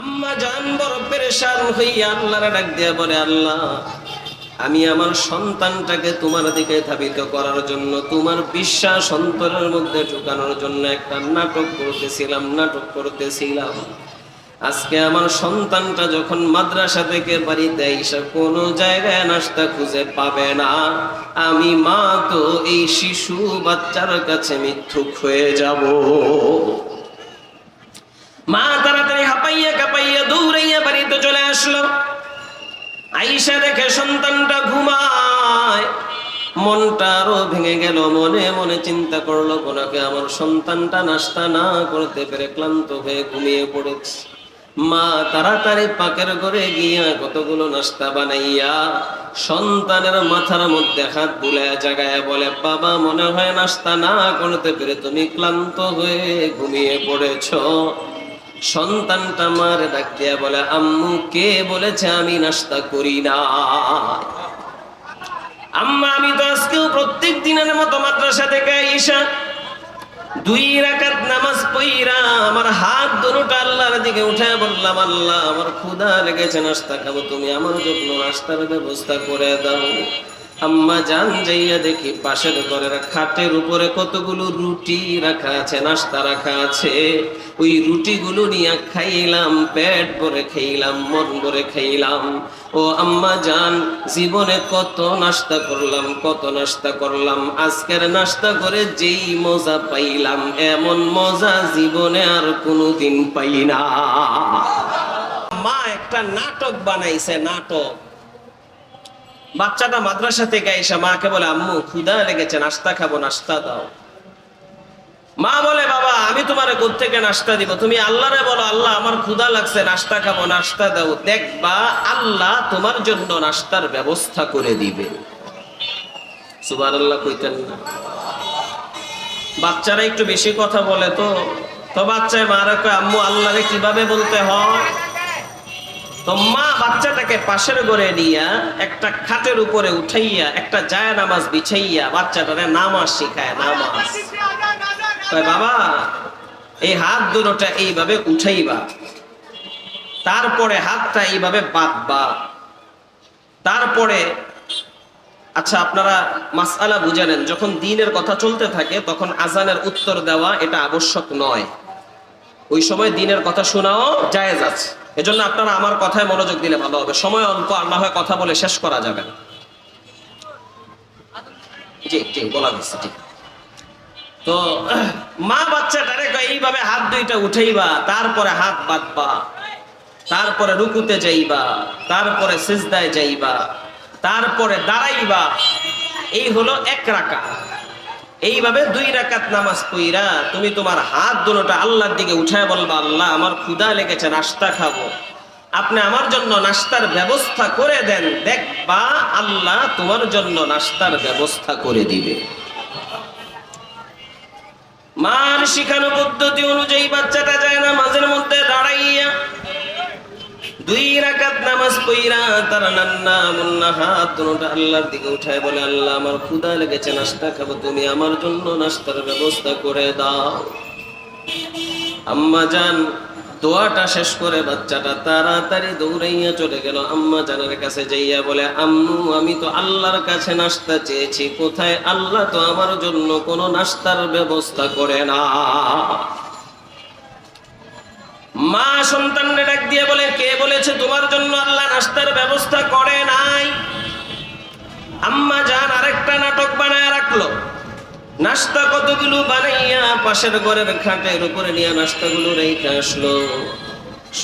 আম্মা জান বড় পেরেশান হইয়া আল্লাহর ডাক দিয়া বলে, আল্লাহ, আমি আমার সন্তানটাকে তোমার দিকে ধাবিত করার জন্য, তোমার বিশ্বাস অন্তরের মধ্যে ঢুকানোর জন্য একটা নাটক করতেছিলাম নাটক করতেছিলাম। আজকে আমার সন্তানটা যখন মাদ্রাসা থেকে বাড়িতে এসে কোনো জায়গায় নাস্তা খুঁজে পাবে না, আমি মা তো এই শিশু বাচ্চার কাছে মিথ্যুক হয়ে যাব। মা তাড়াতাড়ি হাঁপাইয়া কাঁপাইয়া দৌড়াইয়া বাড়িতে চলে আসলো আইসা দেখে সন্তানটা ঘুমায়। মনটা আরও ভেঙে গেল, মনে মনে চিন্তা করল কোনাকে আমার সন্তানটা নাস্তা না করতে পেরে ক্লান্ত হয়ে ঘুমিয়ে পড়েছে। মা তাড়াতাড়ি পাকের ঘরে গিয়া কতগুলো নাস্তা বানাইয়া সন্তানের মাথার মধ্যে হাত বুলায় জাগায় বলে, বাবা, মনে হয় নাস্তা না করতে পেরে তুমি ক্লান্ত হয়ে ঘুমিয়ে পড়েছো। সন্তানটা মার ডাক বলে, আম্মু, কে বলেছে আমি নাস্তা করি না? আম্মা, আমি তো আজকেও প্রত্যেক দিনের মতো মাদ্রাসা থেকে ঈশা, দুই রাকাত নামাজ পইরা আমার হাত দুটোটা আল্লাহর দিকে উঠে বললাম, আল্লাহ, আমার ক্ষুধা লেগেছে নাস্তা খাব, তুমি আমার জন্য নাস্তার ব্যবস্থা করে দাও। আম্মা জান যাইয়া দেখি পাশের ঘরের খাটের উপরে কতগুলো রুটি রাখা আছে, নাস্তা রাখা আছে। ওই রুটিগুলো নিয়ে খাইলাম, পেট ভরে খাইলাম, মন ভরে খাইলাম। ও আম্মা জান জীবনে কত নাস্তা করলাম, কত নাস্তা করলাম। আজকের নাস্তা করে যেই মজা পাইলাম, এমন মজা জীবনে আর কোনোদিন পাই না। মা একটা নাটক বানাইছে, নাটক। বাচ্চাটা মাদ্রাসা থেকে এসে মাকে বলে, আম্মু ক্ষুদা লেগেছে, নাস্তা খাব, নাস্তা দাও। মা বলে, বাবা, আমি তোমার থেকে নাস্তা দিব। তুমি আল্লাহরে বলো, আল্লাহ, আমার ক্ষুদা লাগছে, নাস্তা খাব, নাস্তা দাও। দেখবা, আল্লাহ তোমার জন্য নাস্তার ব্যবস্থা করে দিবে। সুবান আল্লাহ কইতেন না। বাচ্চারা একটু বেশি কথা বলে তো। তো বাচ্চায় মারা কয়, আম্মু, আল্লাহরে কীভাবে বলতে হয়? তো মা বাচ্চাটাকে পাশের ঘরে নিয়া একটা খাটের উপরে উঠাইয়া একটা জায় নামাজ বিছাইয়া বাচ্চাটারে নামাজ শিখায়, নামাজ। বাবা, এই হাত দুটোটা এইভাবে উঠাইবা। তারপরে হাতটা এইভাবে বাঁধবা। তারপরে আচ্ছা আপনারা মাসআলা বুঝে নেন যখন দিনের কথা চলতে থাকে, তখন আজানের উত্তর দেওয়া এটা আবশ্যক নয়। ওই সময় দিনের কথা শোনাও জায়েজ আছে। এজন্য আপনারা আমার কথায় মনোযোগ দিলে ভালো হবে। সময় অল্প আর না হয় কথা বলে শেষ করা যাবে না। তো, মা বাচ্চাটারে এইভাবে হাত দুইটা উঠাইবা, তারপরে হাত বাঁধবা, তারপরে রুকুতে যাইবা, তারপরে সিজদায় যাইবা, তারপরে দাঁড়াইবা, এই হলো এক রাকা এইভাবে দুই রাকাত নামাজ পইরা তুমি তোমার হাত দুটোটা আল্লাহর দিকে উঠায় বলবা, আল্লাহ, আমার ক্ষুধা লেগেছে নাস্তা খাব। আপনি আমার জন্য নাস্তার ব্যবস্থা করে দেন। দেখবা আল্লাহ তোমার জন্য নাস্তার ব্যবস্থা করে দিবে। মার শিখানো পদ্ধতি অনুযায়ী বাচ্চাটা যায় না মাঝের মধ্যে দাঁড়াইয়া দুই রাকাত নামাজ পইরা তার নান্না মুন্না হাত আল্লাহর দিকে উঠায় বলে, আল্লাহ, আমার লেগেছে, নাস্তা খাব তুমি, আমার জন্য নাস্তার ব্যবস্থা করে দাও। আম্মা দোয়াটা শেষ করে বাচ্চাটা তাড়াতাড়ি দৌড়াইয়া চলে গেল। আম্মা জানের কাছে যাইয়া বলে, আম্মু, আমি তো আল্লাহর কাছে নাস্তা চেয়েছি, কোথায়? আল্লাহ তো আমার জন্য কোনো নাস্তার ব্যবস্থা করে না। মা সন্তানরে ডাক দিয়ে বলে কে বলেছে তোমার জন্য নাস্তার ব্যবস্থা করে নাই। আম্মা জান আরেকটা নাটক বানায় রাখল। নাস্তা কতগুলো বানাইয়া পাশের ঘরের খাটের উপরে নিয়ে নাস্তাগুলো রেখে আসলো।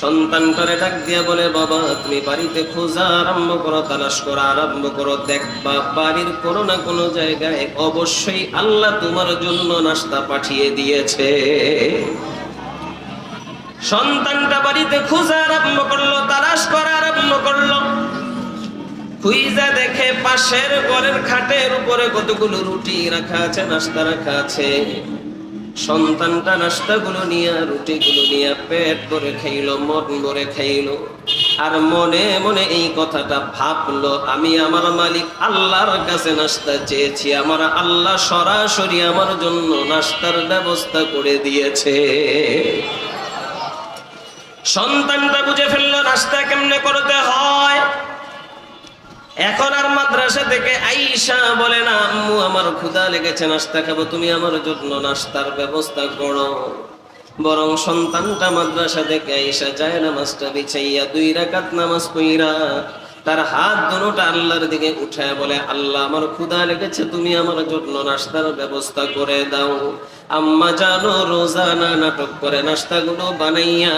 সন্তানটারে ডাক দিয়া বলে, বাবা, তুমি বাড়িতে খোঁজা আরম্ভ করো, তালাশ করা আরম্ভ করো। দেখবা, বাড়ির কোনো না কোনো জায়গায় অবশ্যই আল্লাহ তোমার জন্য নাস্তা পাঠিয়ে দিয়েছে। সন্তানটা বাড়িতে খোঁজা আরম্ভ করল। খুইজা দেখে পাশের ঘরের খাটের উপরে কতগুলো রুটি রাখা আছে, নাস্তা রাখা আছে। সন্তানটা নাস্তা নাস্তাগুলো নিয়ে, রুটিগুলো নিয়ে পেট ভরে খাইলো, মন ভরে খাইলো। আর মনে মনে এই কথাটা ভাবলো, আমি আমার মালিক আল্লাহর কাছে নাস্তা চেয়েছি। আমার আল্লাহ সরাসরি আমার জন্য নাস্তার ব্যবস্থা করে দিয়েছে। সন্তানটা বুঝে ফেলল, নাস্তা কেমনে করতে এখন আর মাদ্রাসা থেকে আইসা বলে না, আম্মু, আমার ক্ষুদা লেগেছে, নাস্তা খাব, তুমি আমার জন্য নাস্তার ব্যবস্থা করো। বরং সন্তানটা মাদ্রাসা থেকে আইসা যায়, নামাজটা বিছাইয়া দুই রাকাত নামাজ পইরা তার হাত দুটোটা আল্লাহর দিকে উঠায় বলে, আল্লাহ আমার ক্ষুধা লেগেছে, তুমি আমার জন্য নাস্তার ব্যবস্থা করে দাও। আম্মা জানো রোজানা নাটক করে নাস্তাগুলো বানাইয়া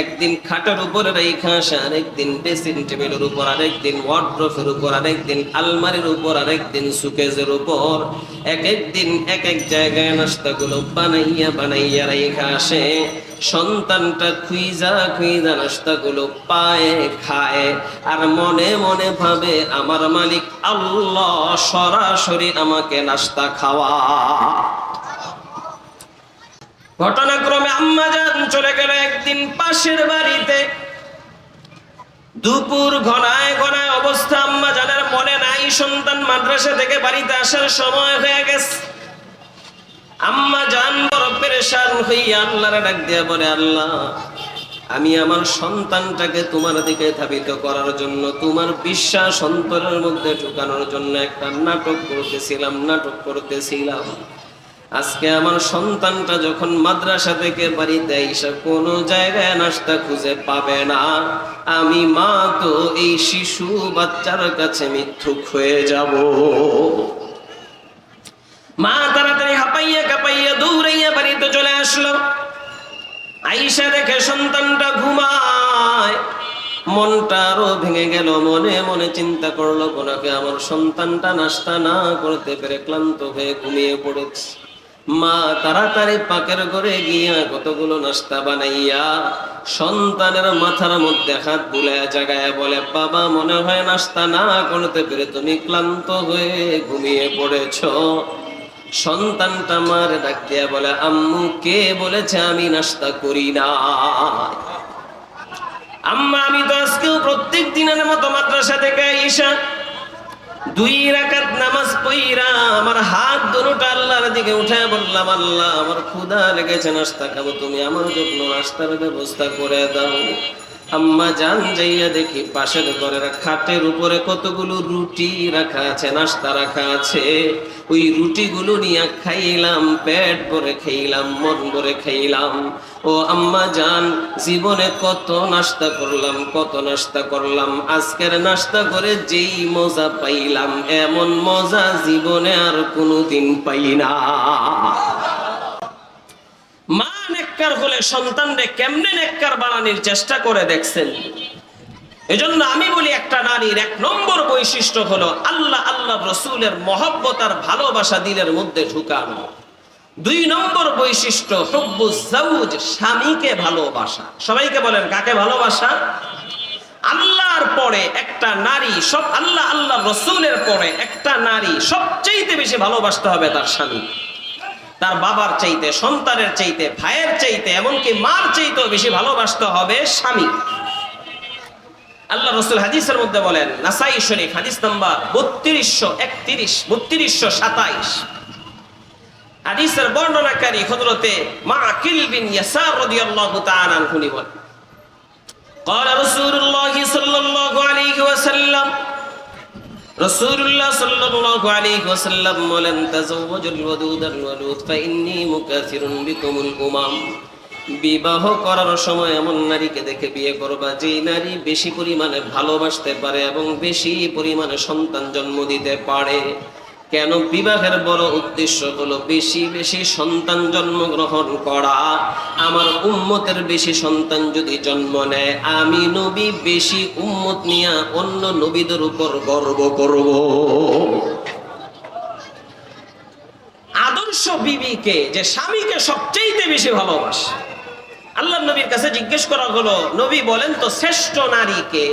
একদিন খাটার উপরে রেখা আসে, আরেকদিন ড্রেসিং টেবিলের উপর, আরেকদিন ওয়ার্ড্রফের উপর, আরেকদিন আলমারির উপর, আরেকদিন সুকেজের উপর। এক একদিন এক এক জায়গায় নাস্তাগুলো বানাইয়া বানাইয়া রেখা আসে। সন্তানটা খুইজা খুইজা নাস্তাগুলো পায়, খায়। আর মনে মনে ভাবে, আমার মালিক আল্লাহ সরাসরি আমাকে নাস্তা খাওয়া। ঘটনাক্রমে আম্মা যান চলে গেল একদিন পাশের বাড়িতে। দুপুর ঘনায় ঘনায় অবস্থা আম্মা জানের মনে নাই। সন্তান মাদ্রাসা থেকে বাড়িতে আসার সময় হয়ে গেছে। আম্মা জান বড় পেরেশান হইয়া আল্লাহরে ডাক দিয়া বলে, আল্লাহ, আমি আমার সন্তানটাকে তোমার দিকে ধাবিত করার জন্য, তোমার বিশ্বাস অন্তরের মধ্যে ঢুকানোর জন্য একটা নাটক করতেছিলাম নাটক করতেছিলাম। আজকে আমার সন্তানটা যখন মাদ্রাসা থেকে বাড়িতে এসে কোনো জায়গায় নাস্তা খুঁজে পাবে না, আমি মা তো এই শিশু বাচ্চার কাছে মিথ্যুক হয়ে যাব। মা তাড়াতাড়ি হাঁপাইয়া কাঁপাইয়া দৌড়াইয়া বাড়িতে চলে আসলো। আইসা দেখে সন্তানটা ঘুমায়। মনটা আরও ভেঙে গেল, মনে মনে চিন্তা করল কোনাকে আমার সন্তানটা নাস্তা না করতে পেরে ক্লান্ত হয়ে ঘুমিয়ে পড়েছে। মা তাড়াতাড়ি পাকের ঘরে গিয়া কতগুলো নাস্তা বানাইয়া সন্তানের মাথার মধ্যে হাত বুলায় জাগায় বলে, বাবা, মনে হয় নাস্তা না করতে পেরে তুমি ক্লান্ত হয়ে ঘুমিয়ে পড়েছো। সন্তানটা মার ডাক দিয়া বলে, আম্মু, কে বলেছে আমি নাস্তা করি না? আম্মা, আমি তো আজকেও প্রত্যেক দিনের মতো মাদ্রাসা থেকে ঈশা দুই রাকাত নামাজ পইরা আমার হাত দুটোটা আল্লাহর দিকে উঠে বললাম, আল্লাহ, আমার ক্ষুধা লেগেছে নাস্তা খাব তুমি, আমার জন্য নাস্তার ব্যবস্থা করে দাও। আম্মা জান যাইয়া দেখি পাশের ঘরের খাটের উপরে কতগুলো রুটি রাখা আছে, নাস্তা রাখা আছে। ওই রুটিগুলো নিয়ে খাইলাম, পেট ভরে খাইলাম, মন ভরে খাইলাম। ও আম্মা জান জীবনে কত নাস্তা করলাম, কত নাস্তা করলাম। আজকের নাস্তা করে যেই মজা পাইলাম, এমন মজা জীবনে আর কোনোদিন পাই না। নেককার হলে সন্তানরে কেমনে নেককার বানানোর চেষ্টা করে দেখছেন? এজন্য আমি বলি একটা নারীর এক নম্বর বৈশিষ্ট্য হলো আল্লাহ আল্লাহ রসুলের মহব্বত আর ভালোবাসা দিলের মধ্যে ঢুকানো। দুই নম্বর বৈশিষ্ট্য হব্বু জাউজ, স্বামীকে ভালোবাসা। সবাইকে বলেন, কাকে ভালোবাসা? আল্লাহর পরে একটা নারী, সব আল্লাহ আল্লাহ রসুলের পরে একটা নারী সবচেয়ে বেশি ভালোবাসতে হবে তার স্বামী তার বাবার চাইতে সন্তানের চাইতে ভাইয়ের চাইতে এমনকি মার চাইতেও বেশি ভালোবাসতে হবে স্বামী আল্লাহ রসুল হাদিসের মধ্যে বলেন নাসাই শরীফ হাদিস নাম্বার বত্রিশশো একত্রিশ বত্রিশশো সাতাইশ হাদিসের বর্ণনাকারী হজরতে মা আকিল বিন ইয়াসার রাদিয়াল্লাহু তাআলা আনহু বলেন قال رسول الله صلى الله عليه وسلم রসুল্লাহ বলেন বিবাহ করার সময় এমন নারীকে দেখে বিয়ে করবা যে নারী বেশি পরিমাণে ভালোবাসতে পারে এবং বেশি পরিমাণে সন্তান জন্ম দিতে পারে। কেন বিবাহের বড় উদ্দেশ্য হলো বেশি বেশি সন্তান জন্মগ্রহণ করা? আমার উম্মতের বেশি সন্তান যদি জন্ম নেয়, আমি নবী বেশি উম্মত নিয়ে অন্য নবীদের উপর গর্ব করব। আদর্শ বিবিকে, যে স্বামীকে সবচেয়ে বেশি ভালোবাসে। আল্লাহ নবীর কাছে জিজ্ঞেস করা হলো, নবী বলেন তো শ্রেষ্ঠ নারীকে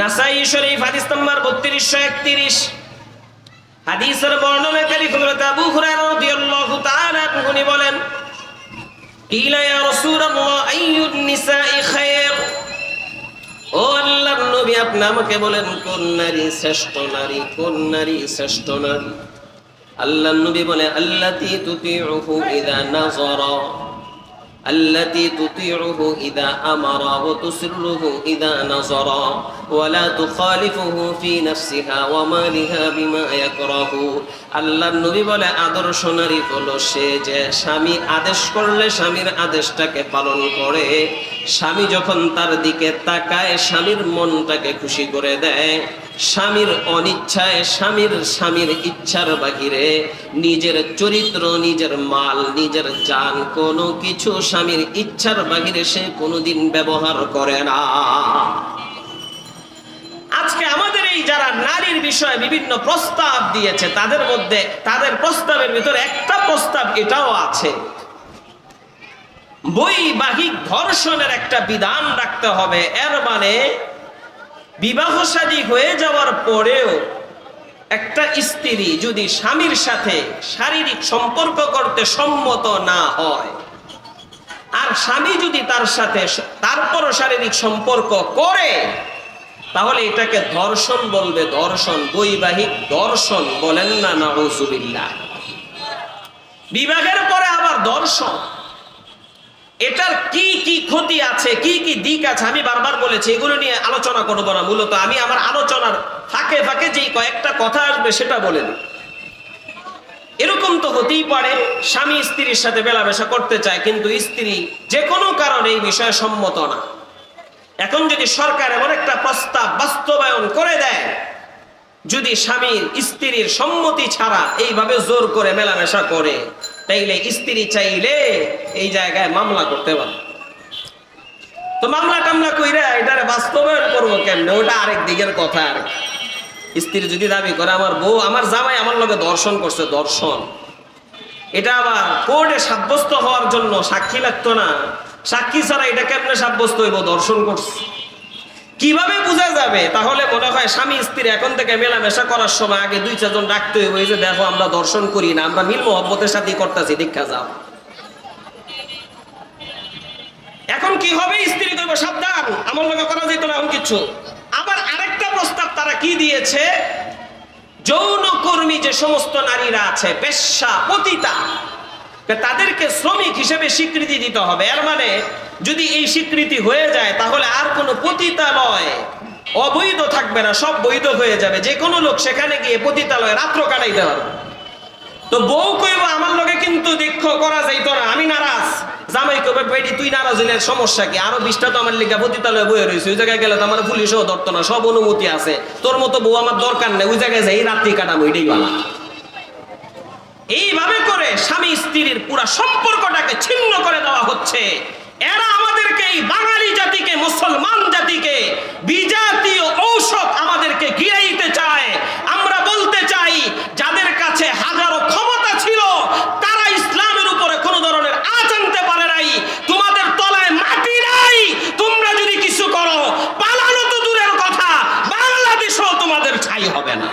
নাসাই শরীফ, হাদিস নাম্বার বত্রিশশো একত্রিশ। হাদিসের বর্ণনাকারী হযরত আবু হুরায়রা রাদিয়াল্লাহু তাআলা তিনি বলেন, কিলা ইয়া রাসূলুল্লাহ, আইয়ুন নিসাই খায়র? ও আল্লাহর নবী, আপনি আমাকে বলেন, কোন নারী শ্রেষ্ঠ নারী, কোন নারী শ্রেষ্ঠ নারী? আল্লাহর নবী বলে, আল্লাতী তুতিউহু ইযা নাযারা। التي تطيعه إذا أمر وتسره إذا نظر ولا تخالفه في نفسها ومالها بما يكره আল্লাহ নবী বলে আদর্শ নারী হলো সে যে স্বামী আদেশ করলে স্বামীর আদেশটাকে পালন করে স্বামী যখন তার দিকে তাকায় স্বামীর মনটাকে খুশি করে দেয় স্বামীর অনিচ্ছায় স্বামীর স্বামীর ইচ্ছার বাহিরে নিজের চরিত্র, নিজের মাল, নিজের জান কোনো কিছু স্বামীর ইচ্ছার বাহিরে সে কোনোদিন ব্যবহার করে না। আজকে আমাদের এই যারা নারীর বিষয়ে বিভিন্ন প্রস্তাব দিয়েছে, তাদের মধ্যে, তাদের প্রস্তাবের ভিতরে একটা প্রস্তাব এটাও আছে। বৈবাহিক ধর্ষণের একটা বিধান রাখতে হবে, এর মানে বিবাহসাদী হয়ে যাওয়ার পরেও একটা স্ত্রী যদি স্বামীর সাথে শারীরিক সম্পর্ক করতে সম্মত না হয়, আর স্বামী যদি তার সাথে তারপরও শারীরিক সম্পর্ক করে, তাহলে এটাকে ধর্ষণ বলবে, ধর্ষণ, বৈবাহিক দর্শন বলেন না নজুবিল্লাহ বিবাহের পরে আবার দর্শন এটার কি কি ক্ষতি আছে, কি কি দিক আছে আমি বারবার বলেছি, এগুলো নিয়ে আলোচনা করব না, মূলত আমি আমার আলোচনার ফাঁকে ফাঁকে যেই কয়েকটা কথা আসবে সেটা বলে দিই। এরকম তো হতেই পারে, স্বামী স্ত্রীর সাথে মেলামেশা করতে চায়, কিন্তু স্ত্রী যে কোনো কারণে এই বিষয়ে সম্মত না। এখন যদি সরকার এমন একটা প্রস্তাব বাস্তবায়ন করে দেয়, যদি স্বামীর স্ত্রীর সম্মতি ছাড়া এইভাবে জোর করে মেলামেশা করে তাইলে স্ত্রী চাইলে এই জায়গায় মামলা করতে পারে। তো মামলা টামলা কইরা এটারে বাস্তবায়ন করব কেমনে? ওটা আরেক দিকের কথা আর। স্ত্রী যদি দাবি করে, আমার বউ, আমার জামাই আমার লগে দর্শন করছে, দর্শন। এটা আবার কোর্টে সাব্যস্ত হওয়ার জন্য সাক্ষী লাগতো না। সাক্ষী ছাড়া এটা কেমনে সাব্যস্ত হইব? দর্শন করছে। কীভাবে বোঝা যাবে? তাহলে মনে হয় স্বামী স্ত্রী এখন থেকে মেলামেশা করার সময় আগে দুই, চারজন ডাকতে এই যে দেখো আমরা দর্শন করি না, আমরা মিল মোহব্বতের সাথে করতেছি দীক্ষা যাও। এখন কি হবে? স্ত্রী কইব, সাবধান, আমার লগে করা যেত না, এখন কিছু আবার আরেকটা প্রস্তাব তারা কি দিয়েছে? যৌন কর্মী যে সমস্ত নারীরা আছে, পেশা, পতিতা, তাদেরকে শ্রমিক হিসেবে স্বীকৃতি দিতে হবে। এর মানে যদি এই স্বীকৃতি হয়ে যায়, তাহলে আর কোনো পতিতালয় অবৈধ থাকবে না, সব বৈধ হয়ে যাবে। যে কোনো লোক সেখানে গিয়ে পতিতালয়ে রাত্র কাটাইতে পারবে। তো বউ কইব, আমার লোকে কিন্তু দেখ, করা যাইত না, আমি নারাজ। জামাই কবে বেডি তুই নারাজ হইলে সমস্যা কি? আরও বিশটা তো আমার লিগা পতিতালয়ে বয়ে রয়েছে ওই জায়গায় গেলে তো আমার পুলিশও ধরতো না, সব অনুমতি আছে। তোর মতো বউ আমার দরকার নেই, ওই জায়গায় যাই, রাত্রি কাটাবো, এটাই ভালো। এইভাবে করে স্বামী স্ত্রীর পুরা সম্পর্কটাকে ছিন্ন করে দেওয়া হচ্ছে। এরা আমাদেরকে এই বাঙালি জাতিকে মুসলমান জাতিকে বিজাতীয় ঔষধ আমাদেরকে গিরাইতে চায় আমরা বলতে চাই যাদের কাছে হাজারো ক্ষমতা ছিল তারা ইসলামের উপরে কোনো ধরনের আঁচ আনতে পারে নাই তোমাদের তলায় মাটি নাই তোমরা যদি কিছু করো পালানো তো দূরের কথা বাংলাদেশও তোমাদের ছাই হবে না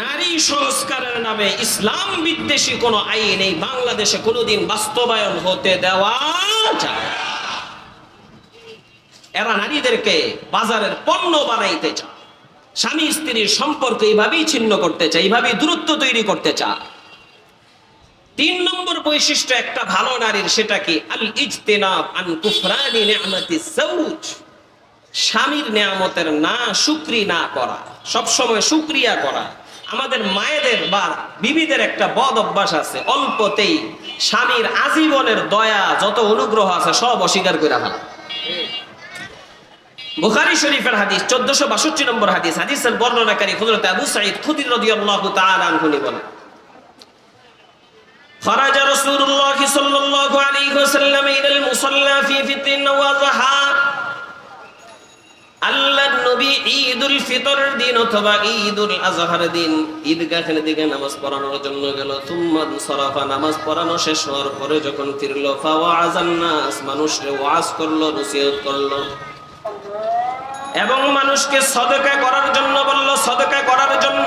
নারী সংস্কারের নামে ইসলাম বিদ্বেষী কোনো আইন এই বাংলাদেশে কোনোদিন বাস্তবায়ন হতে দেওয়া এরা নারীদেরকে বাজারের পণ্য বানাইতে চায়। স্বামী স্ত্রীর সম্পর্ক এইভাবেই ছিন্ন করতে চায়, এইভাবেই দূরত্ব তৈরি করতে চায়। তিন নম্বর বৈশিষ্ট্য একটা ভালো নারীর, সেটা কি? আল ইজতেনাব আন কুফরানি নি'মাতি জাওজ স্বামীর নেয়ামতের না শুক্রি না করা। সব সময় শুক্রিয়া করা। আমাদের মায়েদের বা বিবিদের একটা বদ অভ্যাস আছে অল্পতেই স্বামীর আজীবনের দয়া যত অনুগ্রহ আছে সব অস্বীকার করে ফেলা বুখারী শরীফের হাদিস 1462 নম্বর হাদিস হাদিসের বর্ণনাকারী হযরত আবু সাঈদ খুদরি রাদিয়াল্লাহু তাআলা আনহু বলেন خرج رسول الله صلى الله عليه وسلم إلى المصلى في فطر وضحى আল্লাহর ঈদুল দিন অথবা ঈদুল আজহার দিন ঈদগাহের দিকে নামাজ পড়ানোর জন্য গেল। তুম্মান সরাফা নামাজ পড়ানো শেষ হওয়ার পরে যখন ফিরল নাস, মানুষকে ওয়াজ করল, নসিহত করল। এবং মানুষকে সদকা করার জন্য বলল, সদকা করার জন্য।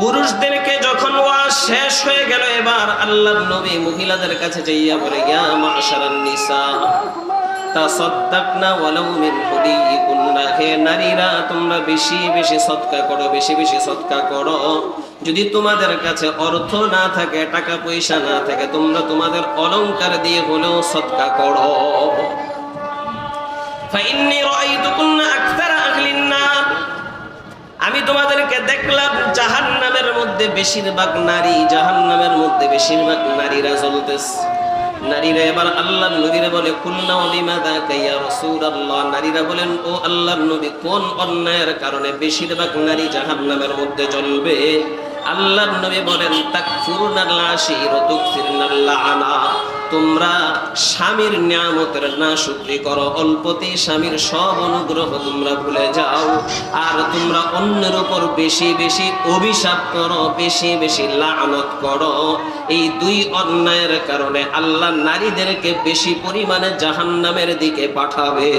পুরুষদেরকে যখন ওয়াজ শেষ হয়ে গেল, এবার আল্লাহর নবী মহিলাদের কাছে যাইয়া বলে, ইয়া মাশারান নিসা ওয়ালাউ মিন নারীরা, তোমরা বেশি বেশি সদকা করো, বেশি বেশি সদকা করো। যদি তোমাদের কাছে অর্থ না থাকে, টাকা পয়সা না থাকে, তোমরা তোমাদের অলংকার দিয়ে হলেও সদকা করো। আমি তোমাদেরকে দেখলাম, জাহান্নামের মধ্যে বেশিরভাগ নারী, জাহান্নামের মধ্যে বেশিরভাগ নারীরা জ্বলতেছে এবার আল্লাহর নবীরা বলে কাইয়া রাসূলুল্লাহ? নারীরা বলেন, ও আল্লাহর নবী, কোন অন্যায়ের কারণে বেশিরভাগ নারী মধ্যে জ্বলবে? আল্লাহর নবী বলেন তোমরা স্বামীর নিয়ামতের না শুক্রি করো, অল্পতেই স্বামীর সব অনুগ্রহ তোমরা ভুলে যাও। আর তোমরা অন্যের উপর বেশি বেশি অভিশাপ করো, বেশি বেশি লানত করো। এই দুই অন্যায়ের কারণে আল্লাহ নারীদেরকে বেশি পরিমাণে জাহান্নামের দিকে পাঠাবে।